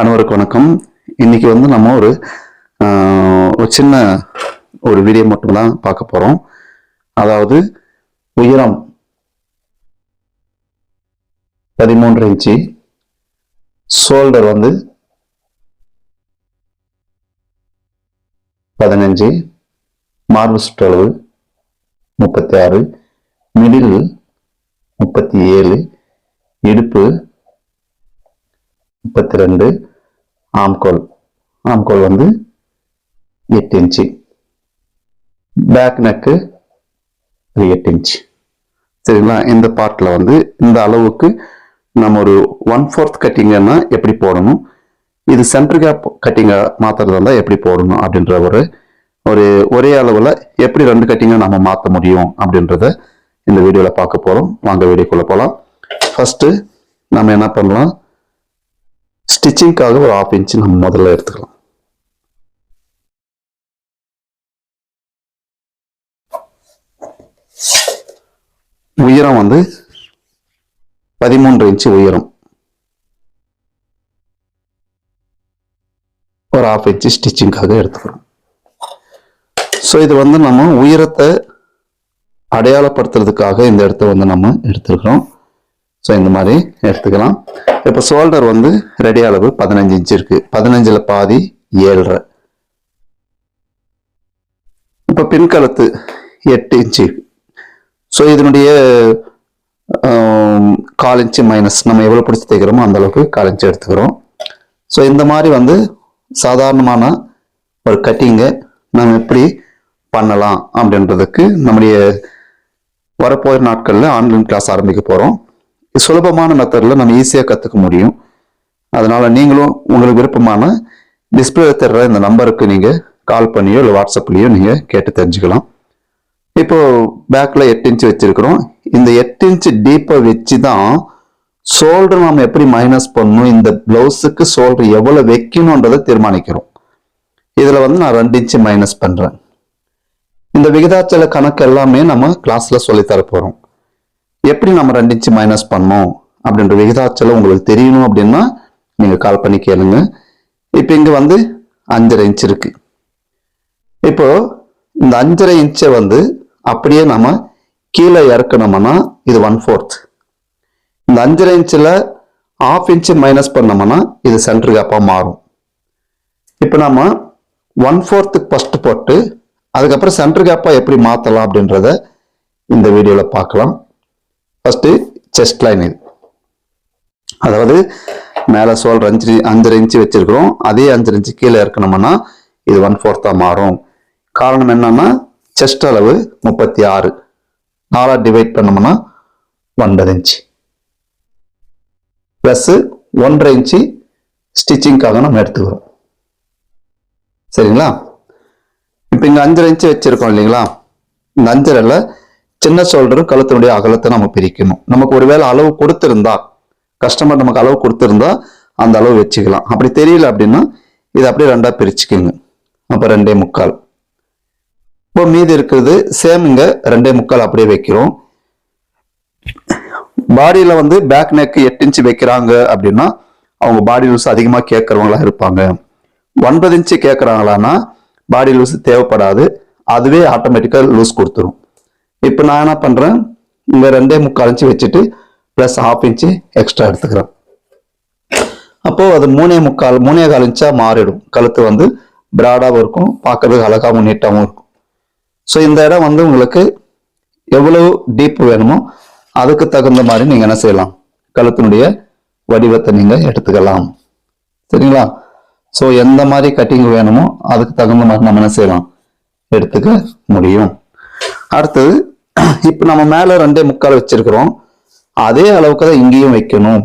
அனைவருக்கு வணக்கம். இன்னைக்கு வந்து நம்ம ஒரு ஒரு சின்ன ஒரு வீடியோ மட்டும்தான் பார்க்க போறோம். அதாவது உயரம் பதிமூன்று இன்ச்சு ஷோல்டர் வந்து பதினஞ்சு மார்பு சுற்றளவு முப்பத்தி ஆறு மிடில் முப்பத்தி ஏழு இடுப்பு முப்பத்தி ரெண்டு ஆம்கோல். ஆம்கோல் வந்து எட்டு இன்ச்சு. பேக் நெக்கு எட்டு இன்ச்சு. சரிங்களா? இந்த பார்ட்டில் வந்து இந்த அளவுக்கு நம்ம ஒரு ஒன் ஃபோர்த் கட்டிங்கன்னா எப்படி போடணும்? இது சென்டர் கேப் கட்டிங்காக மாற்றுறதா இருந்தால் எப்படி போடணும் அப்படின்ற ஒரு ஒரு ஒரே அளவில் எப்படி ரெண்டு கட்டிங்கை நம்ம மாற்ற முடியும் அப்படின்றத இந்த வீடியோவில் பார்க்க போகிறோம் வாங்க வீடியோக்குள்ளே போகலாம் ஃபஸ்ட்டு நம்ம என்ன பண்ணலாம்? ஸ்டிச்சிங்க்காக ஒரு ஆஃப் இன்ச் நம்ம முதல்ல எடுத்துக்கலாம். உயரம் வந்து பதிமூன்று இன்ச்சு உயரம். ஒரு ஆஃப் இன்ச்சு ஸ்டிச்சிங்காக எடுத்துக்கிறோம். ஸோ இது வந்து நம்ம உயரத்தை அடையாளப்படுத்துறதுக்காக இந்த இடத்த வந்து நம்ம எடுத்துருக்கிறோம். ஸோ இந்த மாதிரி எடுத்துக்கலாம். இப்போ ஷோல்டர் வந்து ரெடி அளவு பதினஞ்சு இன்ச் இருக்கு. பதினஞ்சில் பாதி ஏழரை. இப்போ பின்கழுத்து எட்டு இன்ச்சு ஸோ இதனுடைய கால் இன்ச்சு மைனஸ் நம்ம எவ்வளோ பிடிச்சி தைக்கிறோமோ அந்தளவுக்கு கால் இன்ச்சு எடுத்துக்கிறோம். ஸோ இந்த மாதிரி வந்து சாதாரணமான ஒரு கட்டிங்கை நம்ம எப்படி பண்ணலாம் அப்படின்றதுக்கு நம்முடைய வரப்போகிற நாட்களில் ஆன்லைன் கிளாஸ் ஆரம்பிக்க போகிறோம் சுலபமான மெத்தடில் நம்ம ஈஸியாக கற்றுக்க முடியும். அதனால் நீங்களும் உங்களுக்கு விருப்பமான டிஸ்பிளே தர்ற இந்த நம்பருக்கு நீங்கள் கால் பண்ணியோ இல்லை வாட்ஸ்அப்லேயோ நீங்கள் கேட்டு தெரிஞ்சுக்கலாம். இப்போ பேக்கில் எட்டு இன்ச்சு வச்சுருக்கிறோம். இந்த எட்டு இன்ச்சு டீப்பை வச்சு தான் ஷோல்டர் நம்ம எப்படி மைனஸ் பண்ணணும் இந்த ப்ளவுஸுக்கு ஷோல்டர் எவ்வளோ வைக்கணுன்றதை தீர்மானிக்கிறோம். இதில் வந்து நான் ரெண்டு இன்ச்சு மைனஸ் பண்ணுறேன் இந்த விகிதாச்சல கணக்கு எல்லாமே நம்ம கிளாஸில் சொல்லித்தர தர எப்படி நம்ம ரெண்டு இன்ச்சு மைனஸ் பண்ணோம் அப்படின்ற விகிதாச்சலம் உங்களுக்கு தெரியணும் அப்படின்னா நீங்கள் கால் பண்ணி கேளுங்க. இப்போ இங்கே வந்து அஞ்சரை இன்ச் இருக்கு. இப்போ இந்த அஞ்சரை இன்ச்சை வந்து அப்படியே நம்ம கீழே இறக்கணும்னா இது ஒன் ஃபோர்த் இந்த அஞ்சரை இன்ச்சில் ஆஃப் இன்ச்சு மைனஸ் பண்ணோம்னா இது சென்டர் கேப்பாக மாறும். இப்போ நம்ம ஒன் ஃபோர்த்துக்கு ஃபஸ்ட்டு போட்டு அதுக்கப்புறம் சென்டர் கேப்பாக எப்படி மாற்றலாம் அப்படின்றத இந்த வீடியோவில் பார்க்கலாம். ஃபஸ்ட்டு செஸ்ட் லைன் இது அதாவது மேலே சோல் அஞ்சு அஞ்சரை இன்ச்சு வச்சிருக்கிறோம். அதே அஞ்சரை இன்ச்சு கீழே இருக்கணும்னா இது ஒன் ஃபோர்த்தாக மாறும். காரணம் என்னன்னா செஸ்ட் அளவு முப்பத்தி ஆறு. நாலாக டிவைட் பண்ணோம்னா ஒன்பது இன்ச்சு ப்ளஸ்ஸு ஒன்றரை இன்ச்சு ஸ்டிச்சிங்காக நம்ம எடுத்துக்கிறோம். சரிங்களா? இப்போ இங்கே அஞ்சரை இன்ச்சு வச்சுருக்கோம் இல்லைங்களா? இந்த அஞ்சரைல சின்ன ஷோல்டரும் கழுத்தினுடைய அகலத்தை நம்ம பிரிக்கணும். நமக்கு ஒருவேளை அளவு கொடுத்துருந்தா கஸ்டமர் நமக்கு அளவு கொடுத்துருந்தா அந்த அளவு வச்சுக்கலாம். அப்படி தெரியல அப்படின்னா இதை அப்படியே ரெண்டாக பிரிச்சுக்கோங்க. அப்போ ரெண்டே முக்கால். இப்போ மீதி இருக்கிறது சேம் இங்கே ரெண்டே முக்கால் அப்படியே வைக்கிறோம். பாடியில் வந்து பேக் நெக் எட்டு இன்ச்சு வைக்கிறாங்க அப்படின்னா அவங்க பாடி லூஸ் அதிகமாக கேட்குறவங்களா இருப்பாங்க. ஒன்பது இன்ச்சு கேட்குறாங்களான்னா பாடி லூஸ் தேவைப்படாது. அதுவே ஆட்டோமேட்டிக்காக லூஸ் கொடுத்துரும். இப்போ நான் என்ன பண்ணுறேன் இங்கே ரெண்டே முக்கால் இன்ச்சு வச்சுட்டு ப்ளஸ் ஹாஃப் இன்ச்சு எக்ஸ்ட்ரா எடுத்துக்கிறேன். அப்போது அது மூணே முக்கால் மூணே கால் இன்ச்சாக மாறிடும். கழுத்து வந்து பிராடாகவும் இருக்கும் பார்க்கறதுக்கு அழகாகவும் நீட்டாகவும் இருக்கும். ஸோ இந்த இடம் வந்து உங்களுக்கு எவ்வளவு டீப் வேணுமோ அதுக்கு தகுந்த மாதிரி நீங்கள் என்ன செய்யலாம்? கழுத்தினுடைய வடிவத்தை நீங்கள் எடுத்துக்கலாம். சரிங்களா? ஸோ எந்த மாதிரி கட்டிங் வேணுமோ அதுக்கு தகுந்த மாதிரி நம்ம என்ன செய்யலாம்? எடுத்துக்க முடியும். அடுத்தது இப்போ நம்ம மேலே ரெண்டே முக்கால் வச்சிருக்கிறோம். அதே அளவுக்கு தான் இங்கேயும் வைக்கணும்.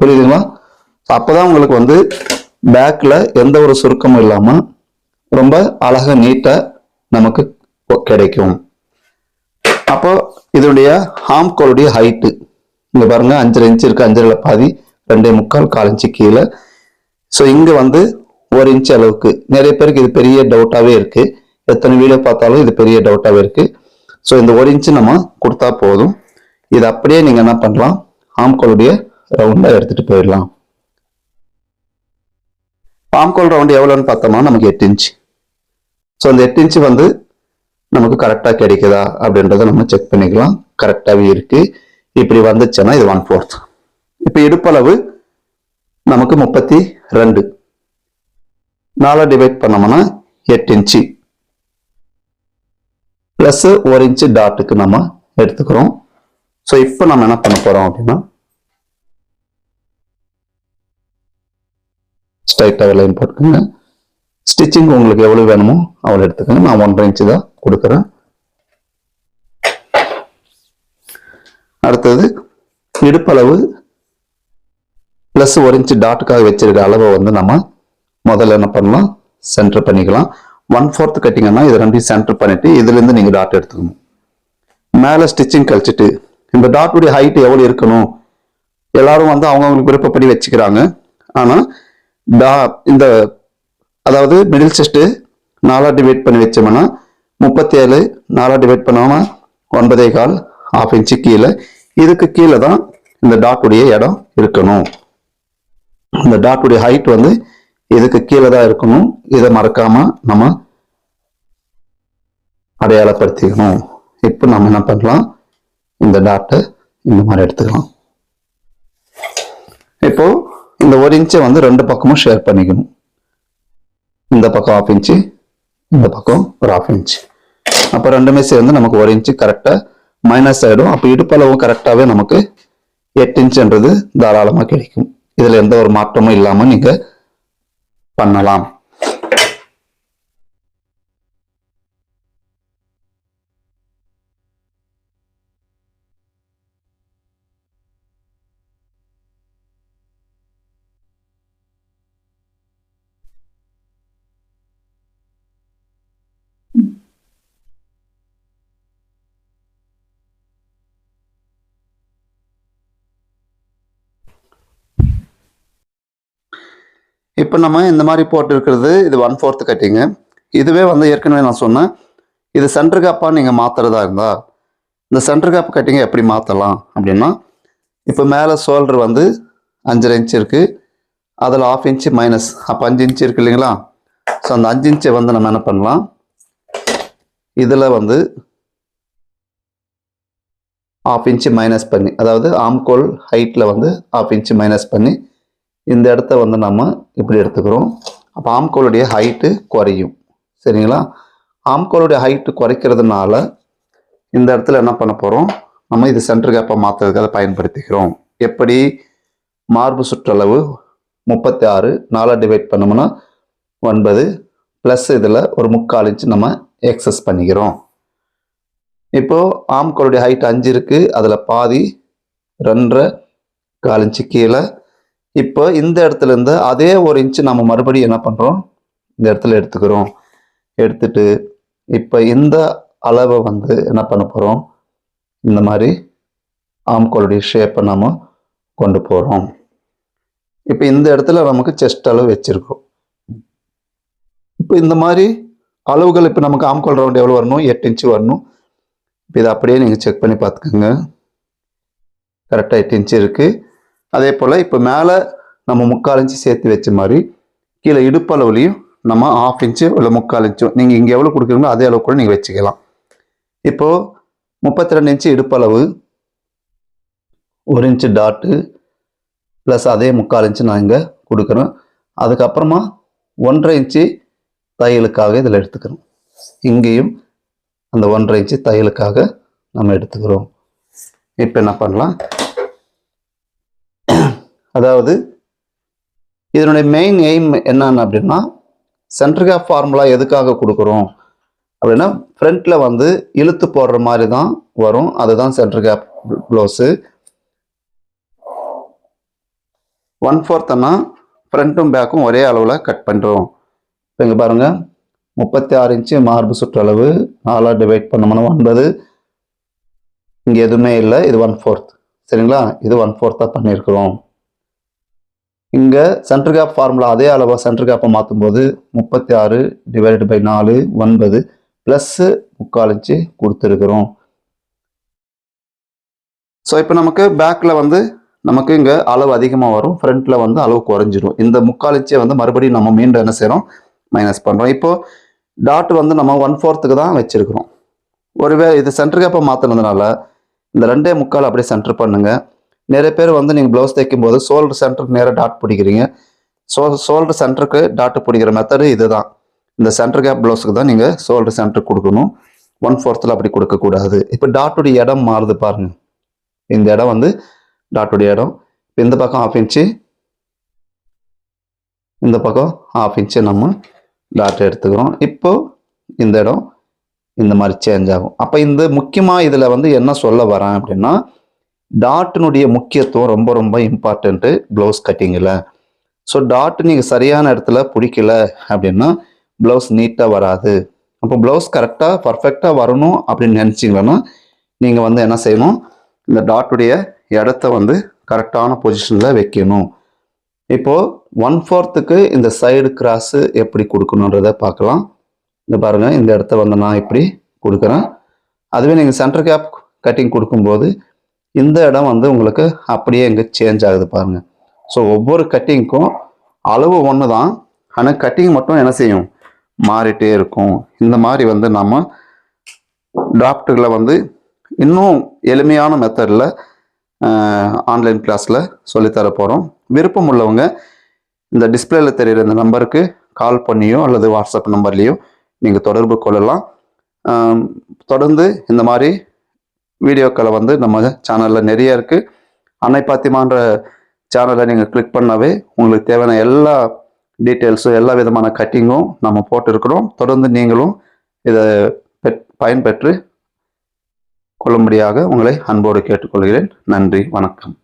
புரியுதுங்களா? அப்போதான் உங்களுக்கு வந்து பேக்கில் எந்த ஒரு சுருக்கமும் இல்லாமல் ரொம்ப அழகாக நீட்டாக நமக்கு கிடைக்கும். அப்போ இதனுடைய ஹாம்கோளுடைய ஹைட்டு இங்கே பாருங்க அஞ்சரை இன்ச் இருக்குது அஞ்சரை பாதி ரெண்டே முக்கால் கால் இன்ச்சு கீழே. ஸோ இங்கே வந்து ஒரு இன்ச் அளவுக்கு. நிறைய பேருக்கு இது பெரிய டவுட்டாகவே இருக்குது எத்தனை வீடியோ பார்த்தாலும் இது பெரிய டவுட்டாகவே இருக்குது ஸோ இந்த ஒரு இன்ச்சு நம்ம கொடுத்தா போதும். இது அப்படியே நீங்கள் என்ன பண்ணலாம்? ஆம்கோலுடைய ரவுண்டாக எடுத்துட்டு போயிடலாம். ஆம்கோல் ரவுண்டு எவ்வளோன்னு பார்த்தோம்னா நமக்கு எட்டு இன்ச்சு ஸோ அந்த எட்டு இன்ச்சு வந்து நமக்கு கரெக்டாக கிடைக்குதா? அப்படின்றத நம்ம செக் பண்ணிக்கலாம். கரெக்டாகவே இருக்கு. இப்படி வந்துச்சுன்னா இது ஒன் ஃபோர்த் இப்போ இடுப்பளவு நமக்கு முப்பத்தி ரெண்டு. நாலா டிவைட் பண்ணோம்னா எட்டு இன்ச்சு ப்ளஸ் ஒரு இன்ச்சு டாட்டுக்கு நம்ம எடுத்துக்கிறோம். ஸோ இப்போ நம்ம என்ன பண்ண போறோம் அப்படின்னா ஸ்ட்ரைட்டாக லைன் போட்டுக்கோங்க. ஸ்டிச்சிங் உங்களுக்கு எவ்வளவு வேணுமோ அவ்வளோ எடுத்துக்கோங்க. நான் ஒன்றரை இன்ச்சு தான் கொடுக்குறேன். அடுத்தது இடுப்பளவு ப்ளஸ் ஒரு இன்ச்சு டாட்டுக்காக வச்சிருக்க அளவை வந்து நம்ம முதல்ல என்ன பண்ணலாம்? சென்டர் பண்ணிக்கலாம். ஒன் ஃபோர்த் கட்டிங்கன்னா இது ரெண்டையும் சென்டர் பண்ணிட்டு இதுலேருந்து நீங்கள் டாட் எடுத்துக்கணும். மேலே ஸ்டிச்சிங் கழிச்சிட்டு இந்த டாட்டுடைய ஹைட் எவ்வளோ இருக்கணும்? எல்லாரும் வந்து அவங்கவுங்களுக்கு விருப்பப்படி வச்சுக்கிறாங்க. ஆனால் டா இந்த அதாவது மிடில் செஸ்ட்டு நாலாக டிவைட் பண்ணி வச்சோம்னா முப்பத்தி ஏழு நாலாக டிவைட் பண்ணாமல் ஒன்பதே கால் ஆஃப் இன்ச்சு கீழே. இதுக்கு கீழே தான் இந்த டாட்டுடைய இடம் இருக்கணும். இந்த டாட்டுடைய ஹைட் வந்து இதுக்கு கீழே தான் இருக்கணும். இதை மறக்காம நம்ம அடையாளப்படுத்திக்கணும். இப்போ நம்ம என்ன பண்ணலாம்? இந்த டாட்டை இந்த மாதிரி எடுத்துக்கலாம். இப்போ இந்த ஒரு இன்ச்சை வந்து ரெண்டு பக்கமும் ஷேர் பண்ணிக்கணும். இந்த பக்கம் ஆஃப் இன்ச்சு இந்த பக்கம் ஒரு ஆஃப் இன்ச் அப்போ ரெண்டுமே சேர்ந்து நமக்கு ஒரு இன்ச்சு கரெக்டாக மைனஸ் ஆகிடும் அப்போ இடுப்பளவும் கரெக்டாகவே நமக்கு எட்டு இன்ச்சுன்றது தாராளமாக கிடைக்கும். இதில் எந்த ஒரு மாற்றமும் இல்லாமல் நீங்கள் பண்ணலாம். இப்போ நம்ம இந்த மாதிரி போட்டு இருக்கிறது இது ஒன் ஃபோர்த்து கட்டிங்கு இதுவே வந்து ஏற்கனவே நான் சொன்னேன். இது சென்டர் கேப்பாக நீங்கள் மாற்றுறதா இருந்தால் இந்த சென்டர் கேப் கட்டிங்க எப்படி மாற்றலாம் அப்படின்னா இப்போ மேலே சோல்டர் வந்து அஞ்சரை இன்ச் இருக்குது அதில் ஆஃப் இன்ச்சு மைனஸ் அப்போ அஞ்சு இன்ச்சு இருக்கு இல்லைங்களா? ஸோ அந்த அஞ்சு இன்ச்சை வந்து நம்ம என்ன பண்ணலாம்? இதில் வந்து ஆஃப் இன்ச்சு மைனஸ் பண்ணி அதாவது ஆம்கோல் ஹைட்டில் வந்து ஆஃப் இன்ச்சு மைனஸ் பண்ணி இந்த இடத்த வந்து நம்ம இப்படி எடுத்துக்கிறோம். அப்போ ஆம்கோலுடைய ஹைட்டு குறையும். சரிங்களா? ஆம்கோலுடைய ஹைட்டு குறைக்கிறதுனால இந்த இடத்துல என்ன பண்ண போகிறோம் நம்ம இது சென்டர் கேப்பை மாற்றுறதுக்காக பயன்படுத்திக்கிறோம். எப்படி? மார்பு சுற்றளவு முப்பத்தி ஆறு நாலாக டிவைட் பண்ணோம்னா ஒன்பது. ப்ளஸ் இதில் ஒரு முக்கால் இன்ச்சு நம்ம எக்ஸஸ் பண்ணிக்கிறோம். இப்போது ஆம்கோளுடைய ஹைட் அஞ்சு இருக்குது அதில் பாதி ரெண்டரை கால் இன்ச்சு கீழே இப்போ இந்த இடத்துல இருந்து அதே ஒரு இன்ச்சு நம்ம மறுபடியும் என்ன பண்ணுறோம் இந்த இடத்துல எடுத்துக்கிறோம். எடுத்துட்டு இப்போ இந்த அளவை வந்து என்ன பண்ண போகிறோம் இந்த மாதிரி ஆம்கோளுடைய ஷேப்பை நம்ம கொண்டு போகிறோம் இப்போ இந்த இடத்துல நமக்கு செஸ்ட் அளவு வச்சுருக்கோம். இப்போ இந்த மாதிரி அளவுகள் இப்போ நமக்கு ஆம்கோல் ரவுண்ட் எவ்வளோ வரணும்? எட்டு இன்ச்சு வரணும். இப்போ இதை அப்படியே நீங்கள் செக் பண்ணி பார்த்துக்கோங்க. கரெக்டாக எட்டு இன்ச்சு இருக்குது அதே போல் இப்போ மேலே நம்ம முக்கால் இன்ச்சு சேர்த்து வச்ச மாதிரி கீழே இடுப்பளவுலையும் நம்ம ஆஃப் இன்ச்சு இல்லை முக்கால் இன்ச்சும் நீங்கள் இங்கே எவ்வளோ கொடுக்குறீங்களோ அதே அளவு கூட நீங்கள் வச்சுக்கலாம். இப்போது முப்பத்தி ரெண்டு இன்ச்சு இடுப்பளவு ஒரு இன்ச்சு டாட்டு ப்ளஸ் அதே முக்கால் இன்ச்சு நான் இங்கே கொடுக்குறேன். அதுக்கப்புறமா ஒன்றரை இன்ச்சு தையலுக்காக இதில் எடுத்துக்கிறோம். இங்கேயும் அந்த ஒன்றரை இன்ச்சு தையலுக்காக நம்ம எடுத்துக்கிறோம். இப்போ என்ன பண்ணலாம்? அதாவது இதனுடைய மெயின் எய்ம் என்னன்னு அப்படின்னா சென்ட்ரிகா கேப் ஃபார்முலா எதுக்காக கொடுக்குறோம்? அப்படின்னா ஃப்ரண்ட்டில் வந்து இழுத்து போடுற மாதிரி தான் வரும். அதுதான் சென்டர் கேப் ப்ளவுஸு ஒன் ஃபோர்த்னா ஃப்ரண்ட்டும் பேக்கும் ஒரே அளவில் கட் பண்ணுறோம் இப்போ இங்கே பாருங்கள் முப்பத்தி ஆறு இன்ச்சு மார்பு சுற்றளவு. நாலாக டிவைட் பண்ணோம்னா ஒன்பது. இங்கே எதுவுமே இல்லை. இது ஒன் ஃபோர்த் சரிங்களா? இது ஒன் ஃபோர்த்தாக பண்ணியிருக்கிறோம். இங்கே சென்டர் கேப் ஃபார்முலா அதே அளவாக சென்டர் கேப்பை மாற்றும் போது முப்பத்தி ஆறு டிவைடட் பை நாலு ஒன்பது ப்ளஸ்ஸு முக்கால் இன்ச்சு கொடுத்துருக்குறோம். ஸோ இப்போ நமக்கு பேக்கில் வந்து நமக்கு இங்கே அளவு அதிகமாக வரும். ஃப்ரண்ட்டில் வந்து அளவு குறைஞ்சிரும். இந்த முக்கால் இன்ச்சை வந்து மறுபடியும் நம்ம மீண்டும் என்ன செய்கிறோம் மைனஸ் பண்ணுறோம் இப்போ டாட் வந்து நம்ம ஒன் ஃபோர்த்துக்கு தான் வச்சிருக்கிறோம். ஒருவேளை இது சென்டர் கேப்பை மாற்றினதுனால இந்த ரெண்டே முக்கால் அப்படியே சென்டர் பண்ணுங்கள் நிறைய பேர் வந்து நீங்கள் ப்ளவுஸ் தைக்கும் போது ஷோல்டர் சென்டருக்கு நேராக டாட் பிடிக்கிறீங்க. ஷோ ஷோல்டர் சென்டருக்கு டாட் பிடிக்கிற மெத்தடு இதுதான். இந்த சென்டர் கேப் ப்ளவுஸுக்கு தான் நீங்கள் ஷோல்டர் சென்டருக்கு கொடுக்கணும். ஒன் ஃபோர்த்தில் அப்படி கொடுக்கக்கூடாது இப்போ டாட்டுடைய இடம் மாறுது பாருங்க. இந்த இடம் வந்து டாட்டுடைய இடம். இப்போ இந்த பக்கம் ஆஃப் இன்ச்சு இந்த பக்கம் ஆஃப் இன்ச்சு நம்ம டாட் எடுத்துக்கிறோம். இப்போ இந்த இடம் இந்த மாதிரி சேஞ்ச் ஆகும். அப்போ இந்த முக்கியமாக இதில் வந்து என்ன சொல்ல வரேன் அப்படின்னா டாட்டினுடைய முக்கியத்துவம் ரொம்ப ரொம்ப இம்பார்ட்டண்ட்டு ப்ளவுஸ் கட்டிங்கில் ஸோ டாட் நீங்கள் சரியான இடத்துல பிடிக்கல அப்படின்னா ப்ளவுஸ் நீட்டாக வராது. அப்போ ப்ளவுஸ் கரெக்டாக பர்ஃபெக்டாக வரணும் அப்படின்னு நினச்சிங்களன்னா நீங்கள் வந்து என்ன செய்யணும்? இந்த டாட்டுடைய இடத்த வந்து கரெக்டான பொசிஷனில் வைக்கணும். இப்போது ஒன் ஃபோர்த்துக்கு இந்த சைடு கிராஸு எப்படி கொடுக்கணுன்றதை பார்க்கலாம். இந்த பாருங்கள் இந்த இடத்த வந்து நான் இப்படி கொடுக்குறேன். அதுவே நீங்கள் சென்டர் கேப் கட்டிங் கொடுக்கும்போது இந்த இடம் வந்து உங்களுக்கு அப்படியே இங்கே சேஞ்ச் ஆகுது பாருங்கள் ஸோ ஒவ்வொரு கட்டிங்க்கும் அளவு ஒன்று தான் ஆனால் கட்டிங் மட்டும் என்ன செய்யும்? மாறிட்டே இருக்கும். இந்த மாதிரி வந்து நம்ம டாக்டர்களை வந்து இன்னும் எளிமையான மெத்தடில் ஆன்லைன் கிளாஸில் சொல்லித்தர போகிறோம் விருப்பம் உள்ளவங்க இந்த டிஸ்பிளேல தெரியுற இந்த நம்பருக்கு கால் பண்ணியோ அல்லது வாட்ஸ்அப் நம்பர்லேயோ நீங்கள் தொடர்பு கொள்ளலாம். தொடர்ந்து இந்த மாதிரி வீடியோக்களை வந்து நம்ம சேனலில் நிறைய இருக்குது அன்னை பாத்திமான்ற சேனலை நீங்கள் கிளிக் பண்ணாவே உங்களுக்கு தேவையான எல்லா டீட்டெயில்ஸும் எல்லா விதமான கட்டிங்கும் நம்ம போட்டிருக்கிறோம். தொடர்ந்து நீங்களும் இதை பெற்- பயன்பெற்று கொள்ளும்படியாக உங்களை அன்போடு கேட்டுக்கொள்கிறேன். நன்றி வணக்கம்.